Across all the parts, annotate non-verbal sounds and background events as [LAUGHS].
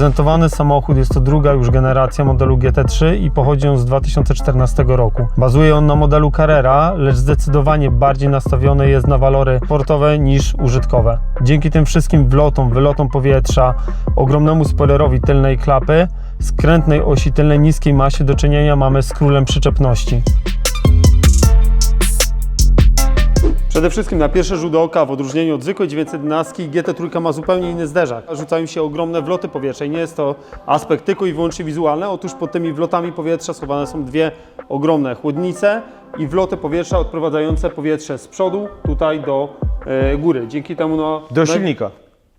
Prezentowany samochód jest to druga już generacja modelu GT3 i pochodzi on z 2014 roku. Bazuje on na modelu Carrera, lecz zdecydowanie bardziej nastawiony jest na walory sportowe niż użytkowe. Dzięki tym wszystkim wlotom, wylotom powietrza, ogromnemu spoilerowi tylnej klapy, skrętnej osi tylnej niskiej masie do czynienia mamy z królem przyczepności. Przede wszystkim na pierwsze rzut oka, w odróżnieniu od zwykłej 911, GT3 ma zupełnie inny zderzak. Rzucają się ogromne wloty powietrza i nie jest to aspekt tylko i wyłącznie wizualny. Otóż pod tymi wlotami powietrza schowane są dwie ogromne chłodnice i wloty powietrza odprowadzające powietrze z przodu tutaj do e, góry. Dzięki temu no, Do silnika.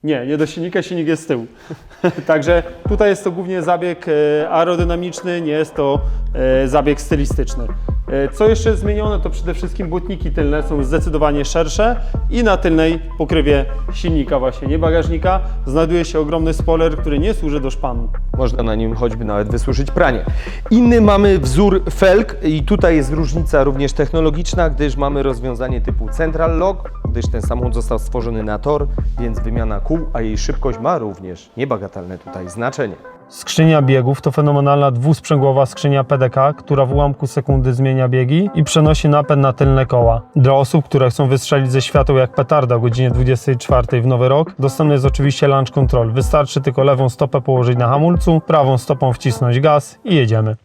Nie, nie do silnika, silnik jest z tyłu. [LAUGHS] Także tutaj jest to głównie zabieg e, aerodynamiczny, nie jest to e, zabieg stylistyczny. E, Co jeszcze jest zmienione, to przede wszystkim błotniki tylne są zdecydowanie szersze i na tylnej pokrywie silnika właśnie, nie bagażnika, znajduje się ogromny spoiler, który nie służy do szpanu. Można na nim choćby nawet wysuszyć pranie. Inny mamy wzór felg i tutaj jest różnica również technologiczna, gdyż mamy rozwiązanie typu Central Lock, gdyż ten samochód został stworzony na tor, więc wymiana kół, a jej szybkość ma również niebagatelne tutaj znaczenie. Skrzynia biegów to fenomenalna dwusprzęgłowa skrzynia PDK, która w ułamku sekundy zmienia biegi i przenosi napęd na tylne koła. Dla osób, które chcą wystrzelić ze świateł jak petarda o godzinie 24 w nowy rok, dostępny jest oczywiście launch control. Wystarczy tylko lewą stopę położyć na hamulcu, prawą stopą wcisnąć gaz i jedziemy.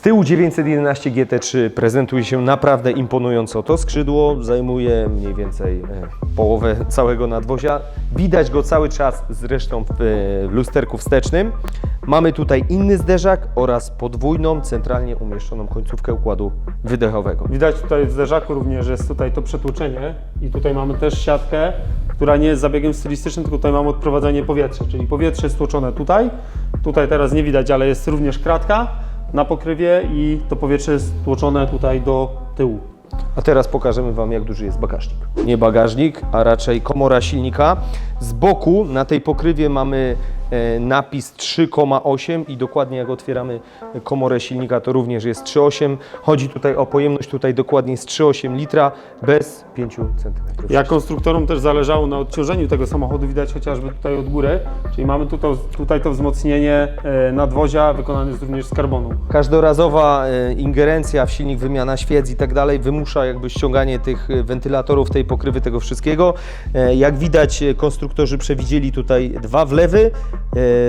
Z tyłu 911 GT3 prezentuje się naprawdę imponująco. To skrzydło zajmuje mniej więcej e, połowę całego nadwozia. Widać go cały czas zresztą e, w lusterku wstecznym. Mamy tutaj inny zderzak oraz podwójną, centralnie umieszczoną końcówkę układu wydechowego. Widać tutaj w zderzaku również, jest tutaj to przetłuczenie i tutaj mamy też siatkę, która nie jest zabiegiem stylistycznym, tylko tutaj mamy odprowadzanie powietrza, czyli powietrze jest tłoczone tutaj, tutaj teraz nie widać, ale jest również kratka na pokrywie i to powietrze jest tłoczone tutaj do tyłu. A teraz pokażemy Wam, jak duży jest bagażnik. Nie bagażnik, a raczej komora silnika. Z boku na tej pokrywie mamy napis 3,8 i dokładnie jak otwieramy komorę silnika, to również jest 3,8. Chodzi tutaj o pojemność, tutaj dokładnie jest 3,8 litra bez 5 cm. Jak konstruktorom też zależało na odciążeniu tego samochodu, widać chociażby tutaj od góry, czyli mamy tutaj, tutaj to wzmocnienie e, nadwozia wykonane jest również z karbonu. Każdorazowa e, ingerencja w silnik, wymiana świec i tak dalej wymusza jakby ściąganie tych e, wentylatorów, tej pokrywy, tego wszystkiego. E, Jak widać e, konstruktorzy przewidzieli tutaj dwa wlewy, e,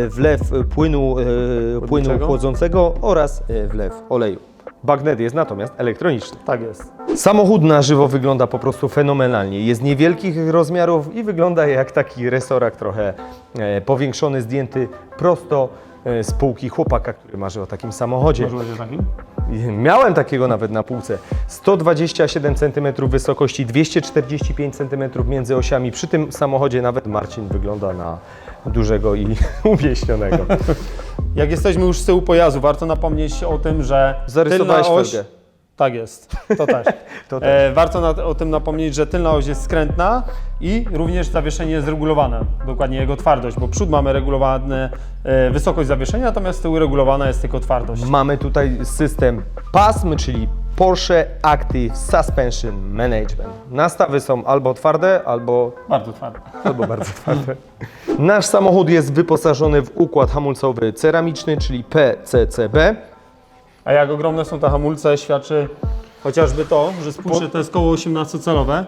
wlew płynu, e, płynu chłodzącego oraz e, wlew oleju. Bagnet jest natomiast elektroniczny. Tak jest. Samochód na żywo wygląda po prostu fenomenalnie. Jest niewielkich rozmiarów i wygląda jak taki resorak trochę e, powiększony, zdjęty prosto e, z półki chłopaka, który marzy o takim samochodzie. Można się takim? Miałem takiego nawet na półce. 127 cm wysokości, 245 cm między osiami. Przy tym samochodzie nawet Marcin wygląda na dużego i [LAUGHS] umieśnionego. Jak jesteśmy już z tyłu pojazdu, warto napomnieć o tym, że Zarysowałeś tylna oś... felgę. Tak jest, to też. [LAUGHS] To też. E, warto na, o tym napomnieć, że tylna oś jest skrętna i również zawieszenie jest regulowane, dokładnie jego twardość, bo przód mamy regulowane e, wysokość zawieszenia, natomiast z tyłu regulowana jest tylko twardość. Mamy tutaj system PASM, czyli Porsche Active Suspension Management. Nastawy są albo twarde, albo Bardzo twarde. albo bardzo [LAUGHS] twarde. Nasz samochód jest wyposażony w układ hamulcowy ceramiczny, czyli PCCB. A jak ogromne są te hamulce, świadczy chociażby to, że spójrzcie, to jest koło 18-calowe.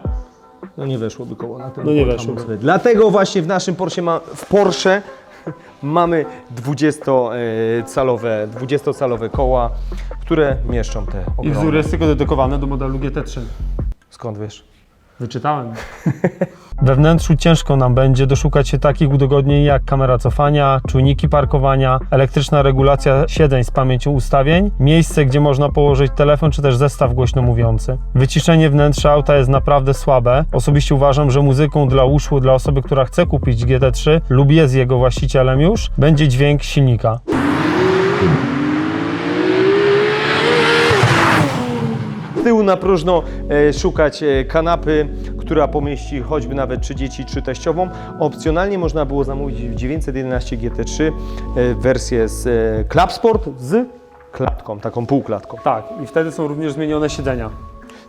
No nie weszłoby koło na ten No nie hamulcowy. Dlatego właśnie w naszym Porsche, ma, w Porsche [LAUGHS] mamy 20-calowe, 20-calowe koła, które mieszczą te I ogromne. wzór jest tylko dedykowany do modelu GT3. Skąd wiesz? Wyczytałem. [LAUGHS] We wnętrzu ciężko nam będzie doszukać się takich udogodnień jak kamera cofania, czujniki parkowania, elektryczna regulacja siedzeń z pamięcią ustawień, miejsce, gdzie można położyć telefon czy też zestaw głośno mówiący. Wyciszenie wnętrza auta jest naprawdę słabe. Osobiście uważam, że muzyką dla uszu dla osoby, która chce kupić GT3 lub jest jego właścicielem już, będzie dźwięk silnika. Tyłu na próżno e, szukać e, kanapy, która pomieści choćby nawet czy dzieci, czy teściową. Opcjonalnie można było zamówić w 911 GT3 e, wersję z Club Sport z klatką, taką półklatką. Tak, i wtedy są również zmienione siedzenia.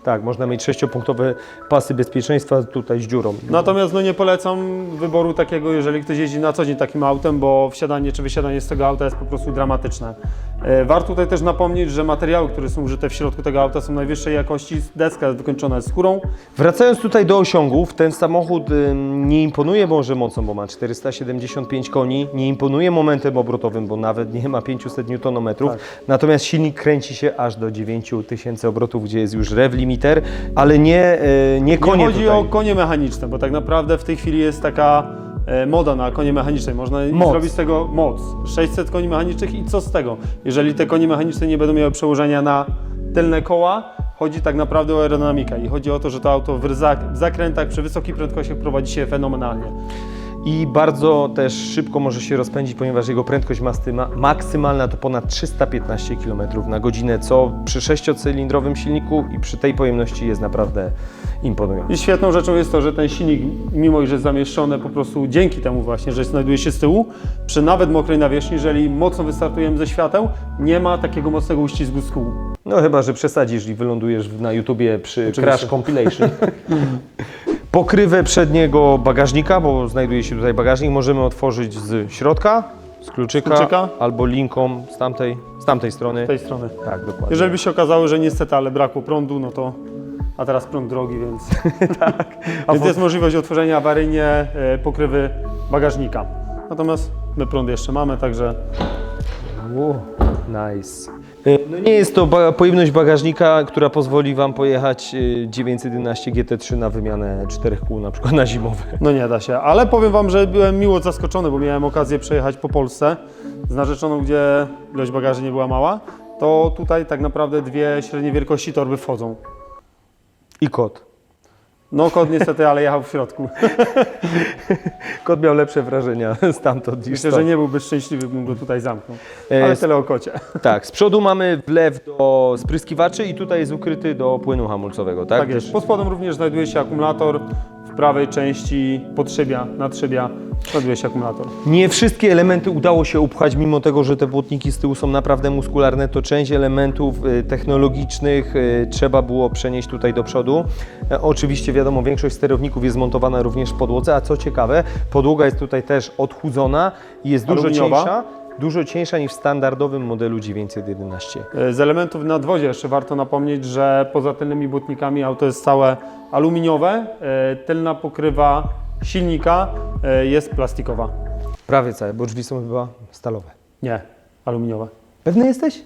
Tak, można mieć sześciopunktowe pasy bezpieczeństwa tutaj z dziurą. Natomiast no nie polecam wyboru takiego, jeżeli ktoś jeździ na co dzień takim autem, bo wsiadanie czy wysiadanie z tego auta jest po prostu dramatyczne. E, Warto tutaj też napomnieć, że materiały, które są użyte w środku tego auta są najwyższej jakości. Deska jest wykończona skórą. Wracając tutaj do osiągów, ten samochód nie imponuje może mocą, bo ma 475 koni, nie imponuje momentem obrotowym, bo nawet nie ma 500 Nm, Tak. natomiast silnik kręci się aż do 9000 obrotów, gdzie jest już rev limiter, ale nie, y, nie konie nie chodzi tutaj. o konie mechaniczne, bo tak naprawdę w tej chwili jest taka moda na konie mechaniczne. Można Moc. zrobić z tego moc. 600 koni mechanicznych i co z tego? Jeżeli te konie mechaniczne nie będą miały przełożenia na tylne koła, chodzi tak naprawdę o aerodynamikę i chodzi o to, że to auto w zakrętach przy wysokich prędkościach prowadzi się fenomenalnie. I bardzo też szybko może się rozpędzić, ponieważ jego prędkość maksymalna to ponad 315 km na godzinę, co przy sześciocylindrowym silniku i przy tej pojemności jest naprawdę imponujące. I świetną rzeczą jest to, że ten silnik, mimo iż jest zamieszczony po prostu dzięki temu właśnie, że znajduje się z tyłu, przy nawet mokrej nawierzchni, jeżeli mocno wystartujemy ze świateł, nie ma takiego mocnego uścisku z kół. No chyba, że przesadzisz i wylądujesz na YouTubie przy Oczywiście. Crash Compilation. [LAUGHS] Pokrywę przedniego bagażnika, bo znajduje się tutaj bagażnik, możemy otworzyć z środka, z kluczyka, kluczyka? albo linką z tamtej, z tamtej strony. Z tej strony. Tak, dokładnie. Jeżeli by się okazało, że niestety, ale brakło prądu, no to. A teraz prąd drogi, więc. [LAUGHS] tak. Więc jest możliwość otworzenia awaryjnie e, pokrywy bagażnika. Natomiast my prąd jeszcze mamy, także Wow, nice. Y, No nie jest to ba- pojemność bagażnika, która pozwoli Wam pojechać y, 911 GT3 na wymianę czterech kół, na przykład na zimowe. no nie da się. Ale powiem Wam, że byłem miło zaskoczony, bo miałem okazję przejechać po Polsce z narzeczoną, gdzie ilość bagaży nie była mała. To tutaj tak naprawdę dwie średniej wielkości torby wchodzą. I kot. No kod niestety, ale jechał w środku. [LAUGHS] Kot miał lepsze wrażenia [LAUGHS] stamtąd niż Myślę, stąd. że nie byłby szczęśliwy, gdybym go tutaj zamknął. E, Ale tyle o kocie. Tak, z przodu mamy wlew do spryskiwaczy i tutaj jest ukryty do płynu hamulcowego, tak? Tak jest. Pod spodem również znajduje się akumulator. Prawej części podszybia, nadszybia znajduje się akumulator. Nie wszystkie elementy udało się upchać, mimo tego, że te błotniki z tyłu są naprawdę muskularne, to część elementów y, technologicznych y, trzeba było przenieść tutaj do przodu. E, Oczywiście wiadomo, większość sterowników jest montowana również w podłodze, a co ciekawe, podłoga jest tutaj też odchudzona i jest dużo cieńsza, dużo cieńsza niż w standardowym modelu 911. E, Z elementów nadwozie jeszcze warto napomnieć, że poza tylnymi błotnikami auto jest całe aluminiowe. E, Tylna pokrywa silnika e, jest plastikowa. Prawie całe, bo drzwi są chyba stalowe. Nie, aluminiowe. Pewny jesteś?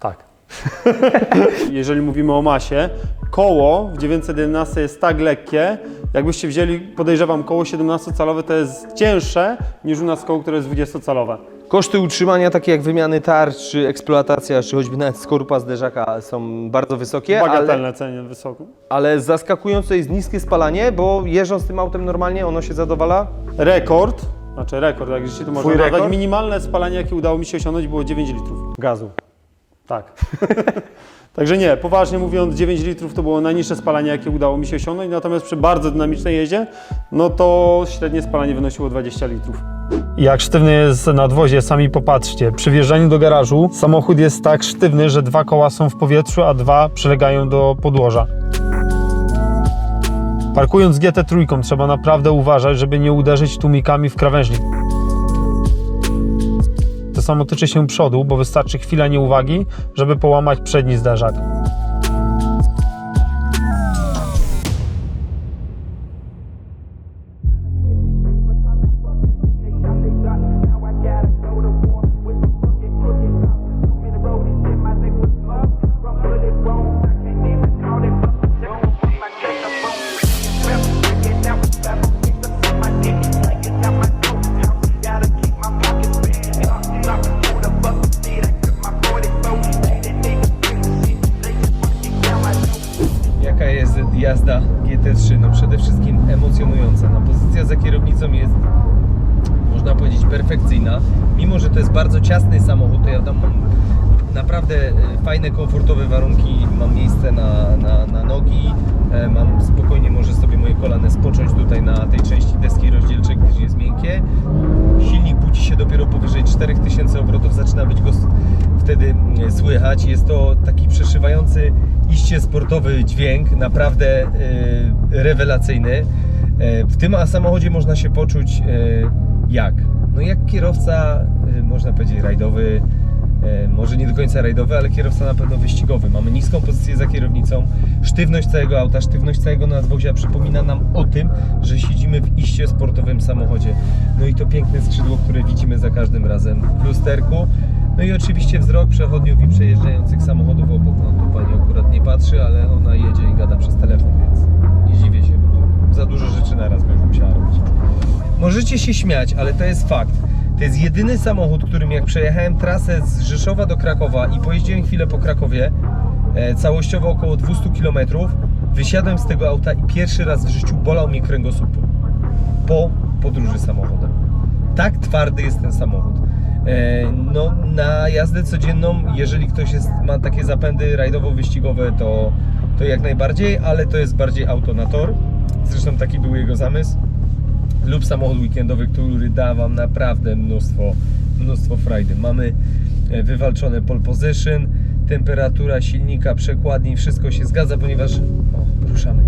Tak. [LAUGHS] Jeżeli mówimy o masie, koło w 911 jest tak lekkie, jakbyście wzięli, podejrzewam, koło 17-calowe to jest cięższe niż u nas koło, które jest 20-calowe. Koszty utrzymania, takie jak wymiany tarcz, czy eksploatacja, czy choćby nawet skorupa zderzaka są bardzo wysokie, ale, Bagatelne ceny wysoko. ale zaskakujące jest niskie spalanie, bo jeżdżąc tym autem normalnie ono się zadowala. Rekord, znaczy rekord, jak się to można rekord? minimalne spalanie, jakie udało mi się osiągnąć, było 9 litrów. Gazu. Tak. [LAUGHS] Także nie, poważnie mówiąc, 9 litrów to było najniższe spalanie, jakie udało mi się osiągnąć, natomiast przy bardzo dynamicznej jeździe, no to średnie spalanie wynosiło 20 litrów. Jak sztywny jest nadwozie, sami popatrzcie. Przy wjeżdżaniu do garażu samochód jest tak sztywny, że dwa koła są w powietrzu, a dwa przylegają do podłoża. Parkując GT3 trzeba naprawdę uważać, żeby nie uderzyć tłumikami w krawężnik. Samo tyczy się przodu, bo wystarczy chwila nieuwagi, żeby połamać przedni zderzak. Perfekcyjna. Mimo, że to jest bardzo ciasny samochód, to ja tam mam naprawdę e, fajne, komfortowe warunki. Mam miejsce na, na, na nogi, e, mam spokojnie, może sobie moje kolana spocząć tutaj na tej części deski rozdzielczej, gdyż jest miękkie. Silnik budzi się dopiero powyżej 4000 obrotów, zaczyna być go wtedy mm, słychać. Jest to taki przeszywający iście sportowy dźwięk, naprawdę e, rewelacyjny. E, w tym samochodzie można się poczuć e, jak? No jak kierowca, e, można powiedzieć, rajdowy, e, może nie do końca rajdowy, ale kierowca na pewno wyścigowy. Mamy niską pozycję za kierownicą, sztywność całego auta, sztywność całego nadwozia przypomina nam o tym, że siedzimy w iście sportowym samochodzie. No i to piękne skrzydło, które widzimy za każdym razem w lusterku. No i oczywiście wzrok przechodniów i przejeżdżających samochodów obok. No tu pani akurat nie patrzy, ale ona jedzie i gada przez telefon, więc nie dziwię się, bo za dużo rzeczy naraz będzie musiała robić. Możecie się śmiać, ale to jest fakt. To jest jedyny samochód, którym jak przejechałem trasę z Rzeszowa do Krakowa i pojeździłem chwilę po Krakowie, e, całościowo około 200 km, wysiadłem z tego auta i pierwszy raz w życiu bolał mnie kręgosłup po podróży samochodem. Tak twardy jest ten samochód. E, No, na jazdę codzienną, jeżeli ktoś jest, ma takie zapędy rajdowo-wyścigowe, to, to jak najbardziej, ale to jest bardziej auto na tor. Zresztą taki był jego zamysł lub samochód weekendowy, który da Wam naprawdę mnóstwo, mnóstwo frajdy. Mamy e, wywalczone pole position, temperatura silnika, przekładni, wszystko się zgadza, ponieważ... O, ruszamy.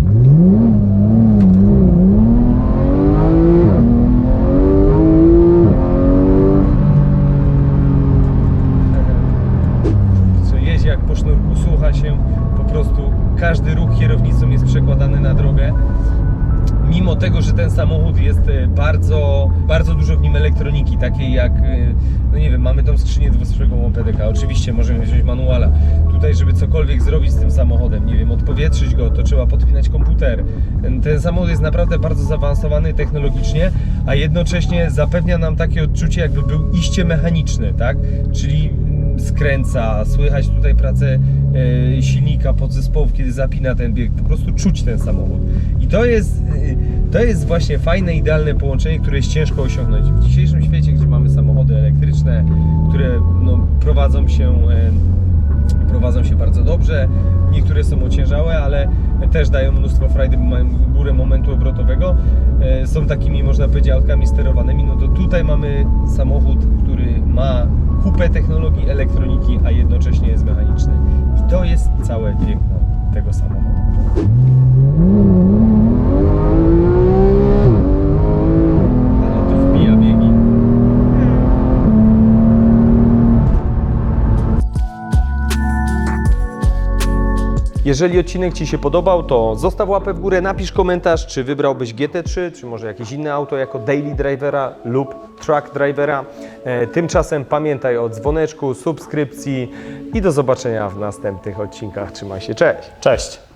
Takiej jak, e, no nie wiem, mamy tą skrzynię dwustrzegową PDK, oczywiście możemy wziąć manuala. Tutaj, żeby cokolwiek zrobić z tym samochodem, nie wiem, odpowietrzyć go, to trzeba podpinać komputer. Ten, ten samochód jest naprawdę bardzo zaawansowany technologicznie, a jednocześnie zapewnia nam takie odczucie, jakby był iście mechaniczny, tak? Czyli mm, skręca, słychać tutaj pracę silnika, podzespołów, kiedy zapina ten bieg, po prostu czuć ten samochód. I to jest, e, to jest właśnie fajne, idealne połączenie, które jest ciężko osiągnąć. W dzisiejszym świecie, gdzie mamy samochody elektryczne, które no, prowadzą się e, prowadzą się bardzo dobrze. Niektóre są ociężałe, ale też dają mnóstwo frajdy, bo mają górę momentu obrotowego. E, Są takimi, można powiedzieć, autami sterowanymi. No to tutaj mamy samochód, który ma kupę technologii elektroniki, a jednocześnie jest mechaniczny. I to jest całe piękno tego samochodu. Jeżeli odcinek Ci się podobał, to zostaw łapę w górę, napisz komentarz, czy wybrałbyś GT3, czy może jakieś inne auto jako daily drivera lub truck drivera. E, Tymczasem pamiętaj o dzwoneczku, subskrypcji i do zobaczenia w następnych odcinkach. Trzymaj się, cześć! Cześć!